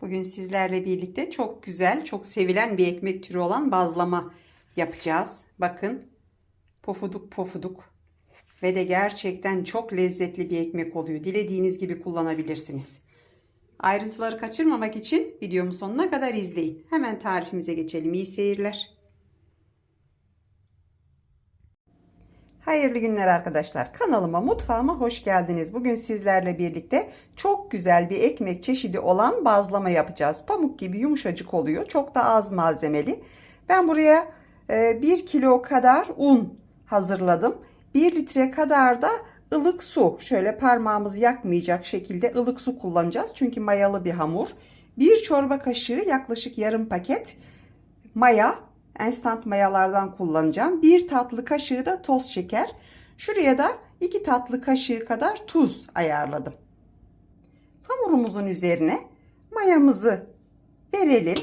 Bugün sizlerle birlikte çok güzel, çok sevilen bir ekmek türü olan bazlama yapacağız. Bakın pofuduk pofuduk ve de gerçekten çok lezzetli bir ekmek oluyor. Dilediğiniz gibi kullanabilirsiniz. Ayrıntıları kaçırmamak için videomu sonuna kadar izleyin. Hemen tarifimize geçelim. İyi seyirler. Hayırlı günler arkadaşlar. Kanalıma, mutfağıma hoş geldiniz. Bugün sizlerle birlikte çok güzel bir ekmek çeşidi olan bazlama yapacağız. Pamuk gibi yumuşacık oluyor. Çok da az malzemeli. Ben buraya 1 kilo kadar un hazırladım. 1 litre kadar da ılık su. Şöyle parmağımızı yakmayacak şekilde ılık su kullanacağız. Çünkü mayalı bir hamur. 1 çorba kaşığı yaklaşık yarım paket maya instant mayalardan kullanacağım. Bir tatlı kaşığı da toz şeker. Şuraya da iki tatlı kaşığı kadar tuz ayarladım. Hamurumuzun üzerine mayamızı verelim.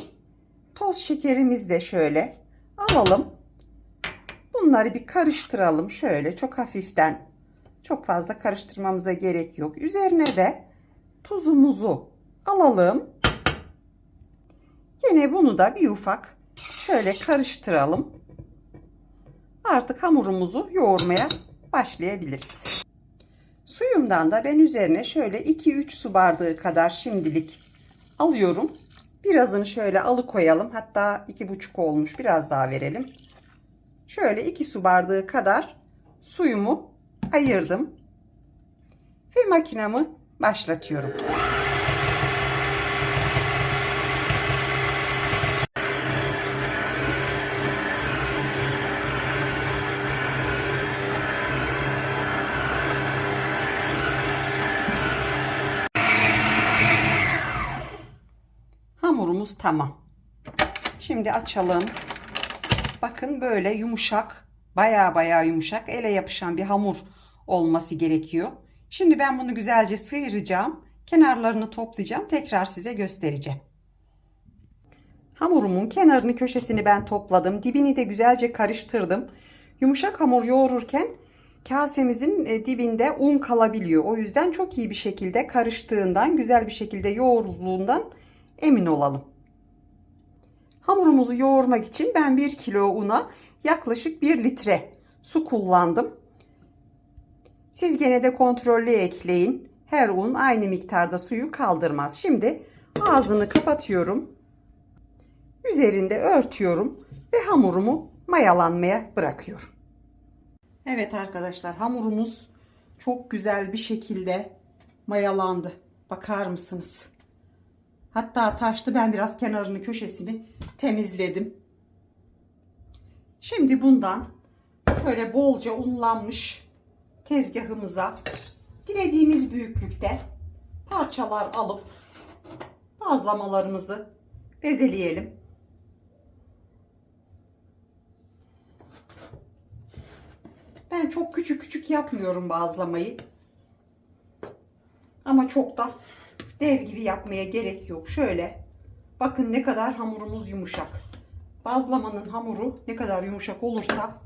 Toz şekerimizi de şöyle alalım. Bunları bir karıştıralım şöyle çok hafiften. Çok fazla karıştırmamıza gerek yok. Üzerine de tuzumuzu alalım. Yine bunu da bir ufak şöyle karıştıralım. Artık hamurumuzu yoğurmaya başlayabiliriz. Suyumdan da ben üzerine şöyle 2-3 su bardağı kadar şimdilik alıyorum. Birazını şöyle alıkoyalım. Hatta 2,5 olmuş. Biraz daha verelim. Şöyle 2 su bardağı kadar suyumu ayırdım. Ve makinamı başlatıyorum. Hamurumuz tamam. Şimdi açalım. Bakın böyle yumuşak, baya baya yumuşak, ele yapışan bir hamur olması gerekiyor. Şimdi ben bunu güzelce sıyıracağım. Kenarlarını toplayacağım. Tekrar size göstereceğim. Hamurumun kenarını köşesini ben topladım. Dibini de güzelce karıştırdım. Yumuşak hamur yoğururken kasemizin e, dibinde un kalabiliyor. O yüzden çok iyi bir şekilde karıştığından, güzel bir şekilde yoğrulduğundan emin olalım. Hamurumuzu yoğurmak için ben 1 kilo una yaklaşık 1 litre su kullandım. Siz gene de kontrollü ekleyin. Her un aynı miktarda suyu kaldırmaz. Şimdi ağzını kapatıyorum. Üzerinde örtüyorum ve hamurumu mayalanmaya bırakıyorum. Evet arkadaşlar hamurumuz çok güzel bir şekilde mayalandı. Bakar mısınız? Hatta taştı ben biraz kenarını köşesini temizledim. Şimdi bundan şöyle bolca unlanmış tezgahımıza dilediğimiz büyüklükte parçalar alıp bazlamalarımızı bezeleyelim. Ben çok küçük küçük yapmıyorum bazlamayı. Ama çok da dev gibi yapmaya gerek yok. Şöyle bakın ne kadar hamurumuz yumuşak. Bazlamanın hamuru ne kadar yumuşak olursa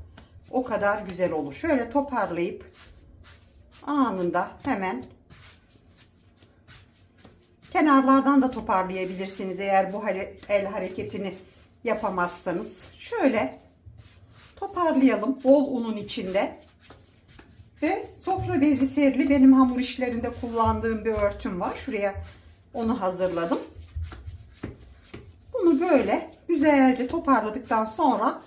o kadar güzel olur. Şöyle toparlayıp anında hemen kenarlardan da toparlayabilirsiniz eğer bu el hareketini yapamazsanız. Şöyle toparlayalım bol unun içinde. Ve sofra bezi serili benim hamur işlerinde kullandığım bir örtüm var. Şuraya onu hazırladım. Bunu böyle güzelce toparladıktan sonra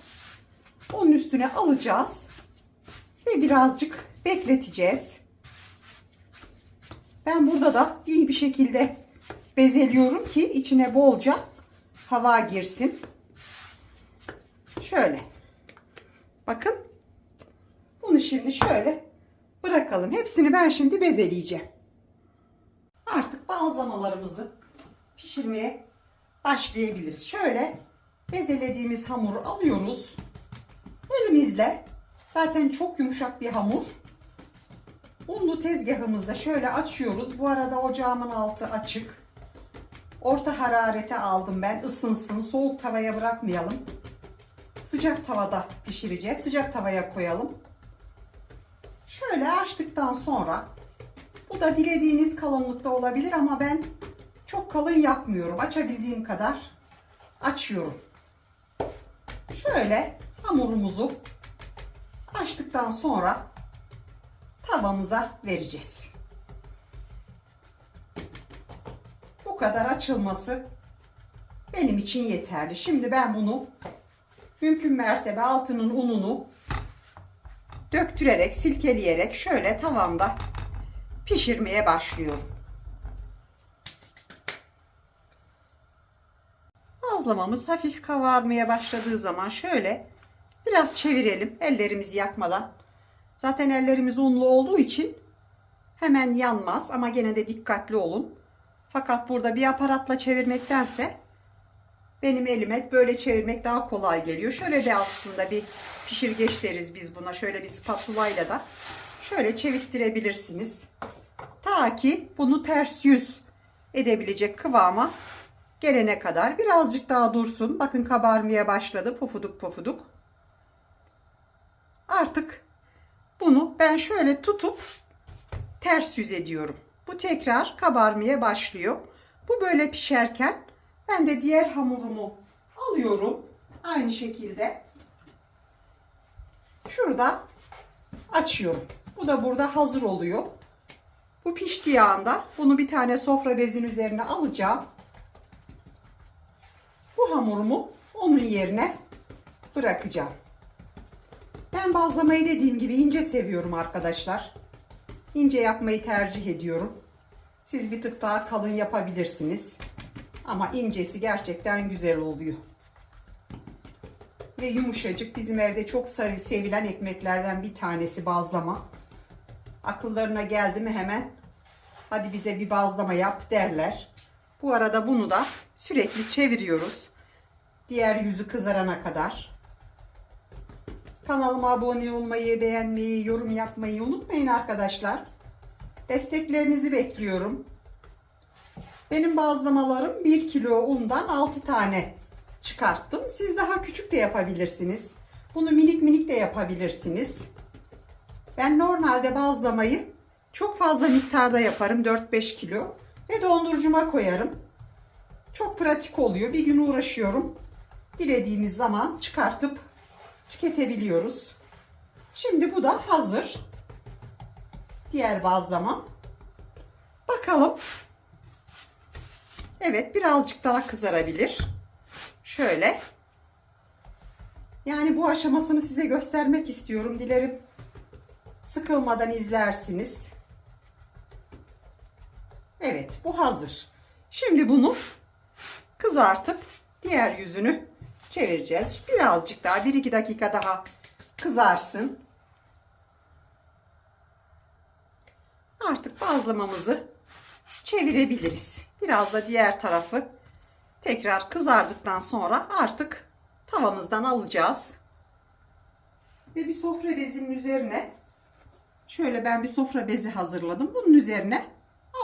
onun üstüne alacağız. Ve birazcık bekleteceğiz. Ben burada da iyi bir şekilde bezeliyorum ki içine bolca hava girsin. Şöyle. Bakın. Bunu şimdi şöyle bırakalım. Hepsini ben şimdi bezeleyeceğim. Artık bazlamalarımızı pişirmeye başlayabiliriz. Şöyle bezelediğimiz hamuru alıyoruz. Elimizle zaten çok yumuşak bir hamur. Unlu tezgahımızda şöyle açıyoruz. Bu arada ocağımın altı açık. Orta hararete aldım ben ısınsın. Soğuk tavaya bırakmayalım. Sıcak tavada pişireceğiz. Sıcak tavaya koyalım. Şöyle açtıktan sonra bu da dilediğiniz kalınlıkta olabilir ama ben Çok kalın yapmıyorum. Açabildiğim kadar açıyorum. Şöyle hamurumuzu açtıktan sonra tavamıza vereceğiz. Bu kadar açılması benim için yeterli. Şimdi ben bunu mümkün mertebe altının ununu döktürerek, silkeleyerek şöyle tavamda pişirmeye başlıyorum. Bazlamamız hafif kabarmaya başladığı zaman şöyle biraz çevirelim ellerimizi yakmadan. Zaten ellerimiz unlu olduğu için hemen yanmaz ama gene de dikkatli olun. Fakat burada bir aparatla çevirmektense benim elime böyle çevirmek daha kolay geliyor. Şöyle de aslında bir pişirgeç deriz biz buna. Şöyle bir spatula ile de şöyle çevirttirebilirsiniz. Ta ki bunu ters yüz edebilecek kıvama gelene kadar birazcık daha dursun. Bakın kabarmaya başladı pofuduk pofuduk. Artık bunu ben şöyle tutup ters yüz ediyorum. Bu tekrar kabarmaya başlıyor. Bu böyle pişerken ben de diğer hamurumu alıyorum. Aynı şekilde. Şurada açıyorum. Bu da burada hazır oluyor. Bu piştiği anda bunu bir tane sofra bezin üzerine alacağım. Bu hamurumu onun yerine bırakacağım. Ben bazlamayı dediğim gibi ince seviyorum arkadaşlar. İnce yapmayı tercih ediyorum. Siz bir tık daha kalın yapabilirsiniz. Ama incesi gerçekten güzel oluyor. Ve yumuşacık bizim evde çok sevilen ekmeklerden bir tanesi bazlama. Akıllarına geldi mi hemen hadi bize bir bazlama yap derler. Bu arada bunu da sürekli çeviriyoruz. Diğer yüzü kızarana kadar. Kanalıma abone olmayı, beğenmeyi, yorum yapmayı unutmayın arkadaşlar. Desteklerinizi bekliyorum. Benim bazlamalarım 1 kilo undan 6 tane çıkarttım. Siz daha küçük de yapabilirsiniz. Bunu minik minik de yapabilirsiniz. Ben normalde bazlamayı çok fazla miktarda yaparım. 4-5 kilo. Ve dondurucuma koyarım. Çok pratik oluyor. Bir gün uğraşıyorum. Dilediğimiz zaman çıkartıp tüketebiliyoruz. Şimdi bu da hazır. Diğer bazlama. Bakalım. Evet birazcık daha kızarabilir. Şöyle. Yani bu aşamasını size göstermek istiyorum. Dilerim sıkılmadan izlersiniz. Evet bu hazır. Şimdi bunu kızartıp diğer yüzünü çevireceğiz. Birazcık daha 1-2 dakika daha kızarsın. Artık bazlamamızı çevirebiliriz. Biraz da diğer tarafı tekrar kızardıktan sonra artık tavamızdan alacağız. Ve bir sofra bezinin üzerine şöyle ben bir sofra bezi hazırladım. Bunun üzerine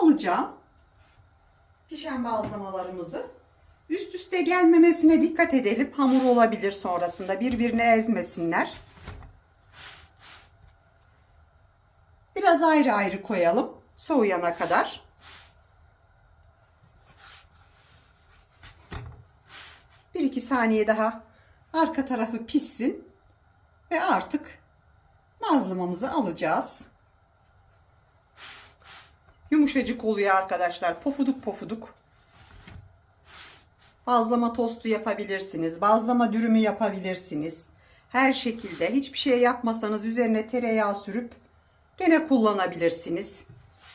alacağım. Pişen bazlamalarımızı. Üst üste gelmemesine dikkat edelim. Hamur olabilir sonrasında. Birbirine ezmesinler. Biraz ayrı ayrı koyalım. Soğuyana kadar. Bir iki saniye daha arka tarafı pişsin. Ve artık bazlamamızı alacağız. Yumuşacık oluyor arkadaşlar. Pofuduk pofuduk. Bazlama tostu yapabilirsiniz. Bazlama dürümü yapabilirsiniz. Her şekilde hiçbir şey yapmasanız üzerine tereyağı sürüp gene kullanabilirsiniz.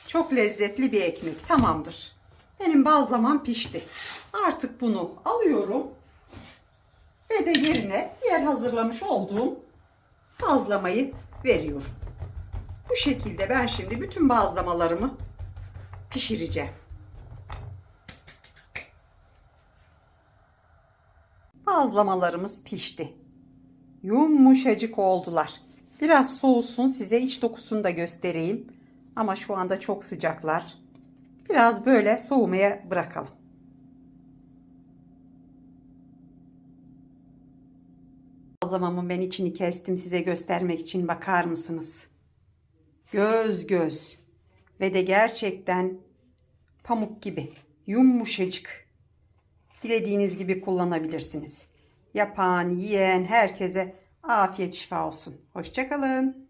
Çok lezzetli bir ekmek. Tamamdır. Benim bazlamam pişti. Artık bunu alıyorum. Ve de yerine diğer hazırlamış olduğum bazlamayı veriyorum. Bu şekilde ben şimdi bütün bazlamalarımı pişireceğim. Bazlamalarımız pişti. Yumuşacık oldular. Biraz soğusun size iç dokusunu da göstereyim. Ama şu anda çok sıcaklar. Biraz böyle soğumaya bırakalım. Bazlamamın ben içini kestim size göstermek için bakar mısınız? Göz göz ve de gerçekten pamuk gibi. Yumuşacık. Dilediğiniz gibi kullanabilirsiniz. Yapan, yiyen herkese afiyet şifa olsun. Hoşçakalın.